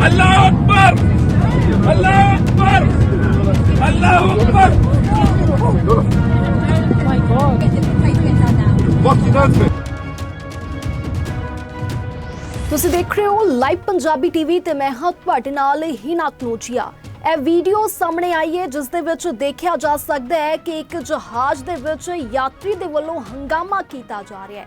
अल्लाह अकबर अल्लाह अकबर अल्लाह ਤੁਸੀਂ ਦੇਖ ਰਹੇ ਹੋ ਲਾਈਵ ਪੰਜਾਬੀ ਟੀਵੀ ਤੇ ਮੈਂ ਹਾਂ ਤੁਹਾਡੇ ਨਾਲ ਹੀਨਾ ਕਨੋਚੀਆ ਇਹ ਵੀਡੀਓ ਸਾਹਮਣੇ ਆਈ ਹੈ ਜਿਸ ਵਿੱਚ ਦੇਖਿਆ ਜਾ ਸਕਦਾ ਹੈ ਕਿ ਇੱਕ ਜਹਾਜ਼ ਦੇ ਵਿੱਚ ਯਾਤਰੀ ਦੇ ਵੱਲੋਂ ਹੰਗਾਮਾ ਕੀਤਾ ਜਾ ਰਿਹਾ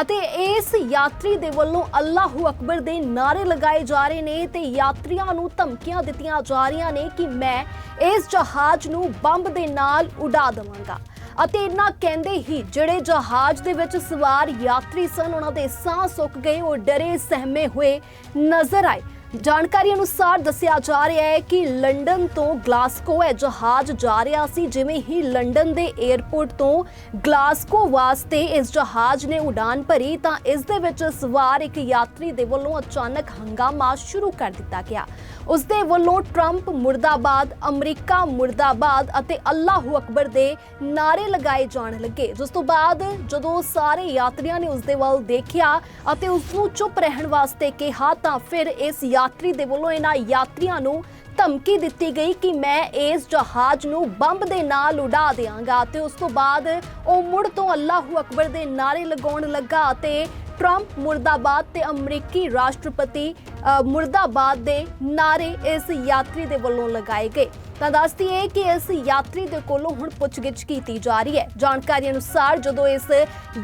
ਅਤੇ ਇਸ ਯਾਤਰੀ ਦੇ ਵੱਲੋਂ ਅੱਲਾਹੂ ਅਕਬਰ ਦੇ ਨਾਰੇ ਲਗਾਏ ਜਾ ਰਹੇ ਨੇ ਤੇ ਯਾਤਰੀਆਂ ਨੂੰ ਧਮਕੀਆਂ ਦਿੱਤੀਆਂ ਜਾ ਰਹੀਆਂ ਨੇ ਕਿ ਮੈਂ ਇਸ ਜਹਾਜ਼ ਨੂੰ ਬੰਬ ਦੇ ਨਾਲ ਉਡਾ ਦੇਵਾਂਗਾ। ਅਤੇ ਇਹਨਾਂ ਕਹਿੰਦੇ ਹੀ ਜਿਹੜੇ ਜਹਾਜ਼ ਦੇ ਵਿੱਚ ਸਵਾਰ ਯਾਤਰੀ ਸਨ, ਉਹਨਾਂ ਦੇ ਸਾਹ ਸੁੱਕ ਗਏ, ਉਹ ਡਰੇ ਸਹਿਮੇ ਹੋਏ ਨਜ਼ਰ ਆਏ। ਜਾਣਕਾਰੀ ਅਨੁਸਾਰ ਦੱਸਿਆ ਜਾ ਰਿਹਾ ਹੈ ਕਿ ਲੰਡਨ ਤੋਂ ਗਲਾਸਕੋ ਇਹ ਜਹਾਜ਼ ਜਾ ਰਿਹਾ ਸੀ, ਜਿਵੇਂ ਹੀ ਲੰਡਨ ਦੇ 에ਅਰਪੋਰਟ ਤੋਂ ਗਲਾਸਕੋ ਵਾਸਤੇ ਇਸ ਜਹਾਜ਼ ਨੇ ਉਡਾਨ ਭਰੀ, ਤਾਂ ਇਸ ਦੇ ਵਿੱਚ ਸਵਾਰ ਇੱਕ ਯਾਤਰੀ ਦੇ ਵੱਲੋਂ ਅਚਾਨਕ ਹੰਗਾਮਾ ਸ਼ੁਰੂ ਕਰ ਦਿੱਤਾ ਗਿਆ। ਉਸ ਦੇ ਵੱਲੋਂ ਟਰੰਪ ਮੁਰਦਾਬਾਦ, ਅਮਰੀਕਾ ਮੁਰਦਾਬਾਦ ਅਤੇ ਅੱਲਾਹੂ ਅਕਬਰ ਦੇ ਨਾਰੇ ਲਗਾਏ ਜਾਣ ਲੱਗੇ। ਜਿਸ ਤੋਂ ਬਾਅਦ ਜਦੋਂ ਸਾਰੇ ਯਾਤਰੀਆਂ ਨੇ ਉਸ ਦੇ ਵੱਲ ਦੇਖਿਆ ਅਤੇ ਉਸ ਨੂੰ ਚੁੱਪ ਰਹਿਣ ਵਾਸਤੇ ਕਿਹਾ, ਤਾਂ ਫਿਰ ਇਸ ਯਾਤਰੀ ਦੇ ਵੱਲੋਂ ਇਹਨਾਂ ਯਾਤਰੀਆਂ ਨੂੰ ਧਮਕੀ ਦਿੱਤੀ ਗਈ ਕਿ ਮੈਂ ਇਸ ਜਹਾਜ਼ ਨੂੰ ਬੰਬ ਦੇ ਨਾਲ ਉਡਾ ਦੇਵਾਂਗਾ ਤੇ ਉਸ ਤੋਂ ਬਾਅਦ ਉਹ ਮੁੜ ਤੋਂ ਅੱਲਾਹੂ ਅਕਬਰ ਦੇ ਨਾਰੇ ਲਗਾਉਣ ਲੱਗਾ ਅਤੇ ਟਰੰਪ ਮੁਰਦਾਬਾਦ ਤੇ ਅਮਰੀਕੀ ਰਾਸ਼ਟਰਪਤੀ ਮੁਰਦਾਬਾਦ ਦੇ ਨਾਰੇ ਇਸ ਯਾਤਰੀ ਦੇ ਵੱਲੋਂ ਲਗਾਏ ਗਏ। ਤਾਂ ਦੱਸਦੀ ਹੈ ਕਿ ਇਸ ਯਾਤਰੀ ਦੇ ਕੋਲੋਂ ਹੁਣ ਪੁੱਛਗਿੱਛ ਕੀਤੀ ਜਾ ਰਹੀ ਹੈ ਜਾਣਕਾਰੀ ਅਨੁਸਾਰ ਜਦੋਂ ਇਸ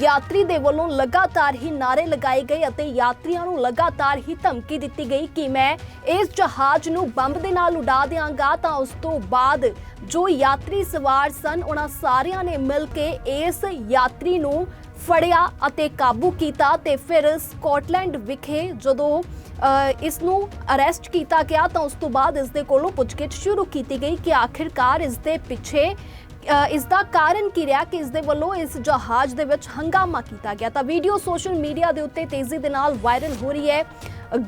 ਯਾਤਰੀ ਦੇ ਵੱਲੋਂ ਲਗਾਤਾਰ ਹੀ ਨਾਰੇ ਲਗਾਏ ਗਏ ਅਤੇ ਯਾਤਰੀਆਂ ਨੂੰ ਲਗਾਤਾਰ ਹੀ ਧਮਕੀ ਦਿੱਤੀ ਗਈ ਕਿ ਮੈਂ ਇਸ ਜਹਾਜ਼ ਨੂੰ ਬੰਬ ਦੇ ਨਾਲ ਉਡਾ ਦਿਆਂਗਾ, ਤਾਂ ਉਸ ਤੋਂ ਬਾਅਦ ਜੋ ਯਾਤਰੀ ਸਵਾਰ ਸਨ, ਉਹਨਾਂ ਸਾਰਿਆਂ ਨੇ ਮਿਲ ਕੇ ਇਸ ਯਾਤਰੀ ਨੂੰ ਫੜਿਆ ਅਤੇ ਕਾਬੂ ਕੀਤਾ ਤੇ ਫਿਰ ਸਕਾਟਲੈਂਡ ਵਿਖੇ ਜਦੋਂ ਇਸ ਨੂੰ ਅਰੈਸਟ ਕੀਤਾ ਗਿਆ ਤਾਂ ਉਸ ਤੋਂ ਬਾਅਦ ਇਸ ਦੇ ਕੋਲੋਂ ਪੁੱਛਗਿੱਛ ਸ਼ੁਰੂ ਕੀਤੀ ਗਈ ਕਿ ਆਖਿਰਕਾਰ ਇਸ ਦੇ ਪਿੱਛੇ ਅ, ਇਸ ਦਾ ਕਾਰਨ ਕੀ ਰਿਹਾ ਕਿ ਇਸ ਦੇ ਵੱਲੋਂ ਇਸ ਜਹਾਜ਼ ਦੇ ਵਿੱਚ ਹੰਗਾਮਾ ਕੀਤਾ ਗਿਆ। ਤਾਂ ਵੀਡੀਓ ਸੋਸ਼ਲ ਮੀਡੀਆ ਦੇ ਉੱਤੇ ਤੇਜ਼ੀ ਦੇ ਨਾਲ ਵਾਇਰਲ ਹੋ ਰਹੀ ਹੈ।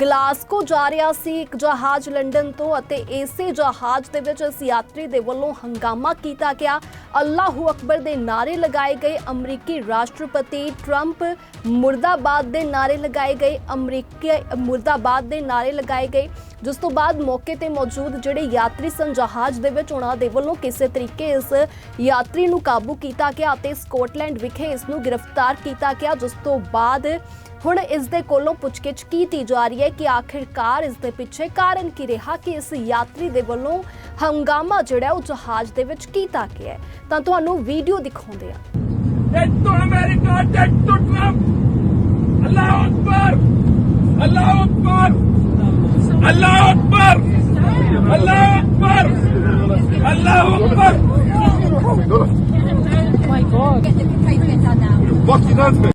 ਗਲਾਸਕੋ ਜਾ ਰਿਹਾ ਸੀ ਇੱਕ ਜਹਾਜ਼ ਲੰਡਨ ਤੋਂ ਅਤੇ ਇਸੇ ਜਹਾਜ਼ ਦੇ ਵਿੱਚ ਇਸ ਯਾਤਰੀ ਦੇ ਵੱਲੋਂ ਹੰਗਾਮਾ ਕੀਤਾ ਗਿਆ। ਅੱਲਾਹੂ ਅਕਬਰ ਦੇ ਨਾਰੇ ਲਗਾਏ ਗਏ ਅਮਰੀਕੀ ਰਾਸ਼ਟਰਪਤੀ ਟਰੰਪ, ਮੁਰਦਾਬਾਦ ਦੇ ਨਾਰੇ ਲਗਾਏ ਗਏ ਅਮਰੀਕੀ, ਮੁਰਦਾਬਾਦ ਦੇ ਨਾਰੇ ਲਗਾਏ ਗਏ। ਜਿਸ ਤੋਂ ਬਾਅਦ ਮੌਕੇ ਤੇ ਮੌਜੂਦ ਜਿਹੜੇ ਯਾਤਰੀ ਸਨ, ਜਹਾਜ਼ ਦੇ ਵਿੱਚ ਉਹਨਾਂ ਦੇ ਵੱਲੋਂ ਕਿਸੇ ਤਰੀਕੇ ਇਸ ਯਾਤਰੀ ਨੂੰ ਕਾਬੂ ਕੀਤਾ ਗਿਆ ਅਤੇ ਸਕਾਟਲੈਂਡ ਵਿਖੇ ਇਸ ਨੂੰ ਗ੍ਰਿਫਤਾਰ ਕੀਤਾ ਗਿਆ, ਜਿਸ ਤੋਂ ਬਾਅਦ ਹੁਣ ਇਸ ਦੇ ਕੋਲੋਂ ਪੁੱਛਗਿੱਛ ਕੀਤੀ ਜਾ ਰਹੀ ਹੈ ਕਿ ਆਖਿਰਕਾਰ ਇਸ ਦੇ ਪਿੱਛੇ ਕਾਰਨ ਕੀ ਰਿਹਾ ਕਿ ਇਸ ਯਾਤਰੀ ਦੇ ਵੱਲੋਂ ਹੰਗਾਮਾ ਜਿਹੜਾ ਉਹ ਜਹਾਜ਼ ਦੇ ਵਿੱਚ ਕੀਤਾ ਗਿਆ ਹੈ ਤਾਂ ਤੁਹਾਨੂੰ ਵੀਡੀਓ ਦਿਖਾਉਂਦੇ ਆ Trump. Allah Akbar. Allah Akbar. Allah Akbar. Allah Akbar. Allah Akbar. My God. Fuck mate.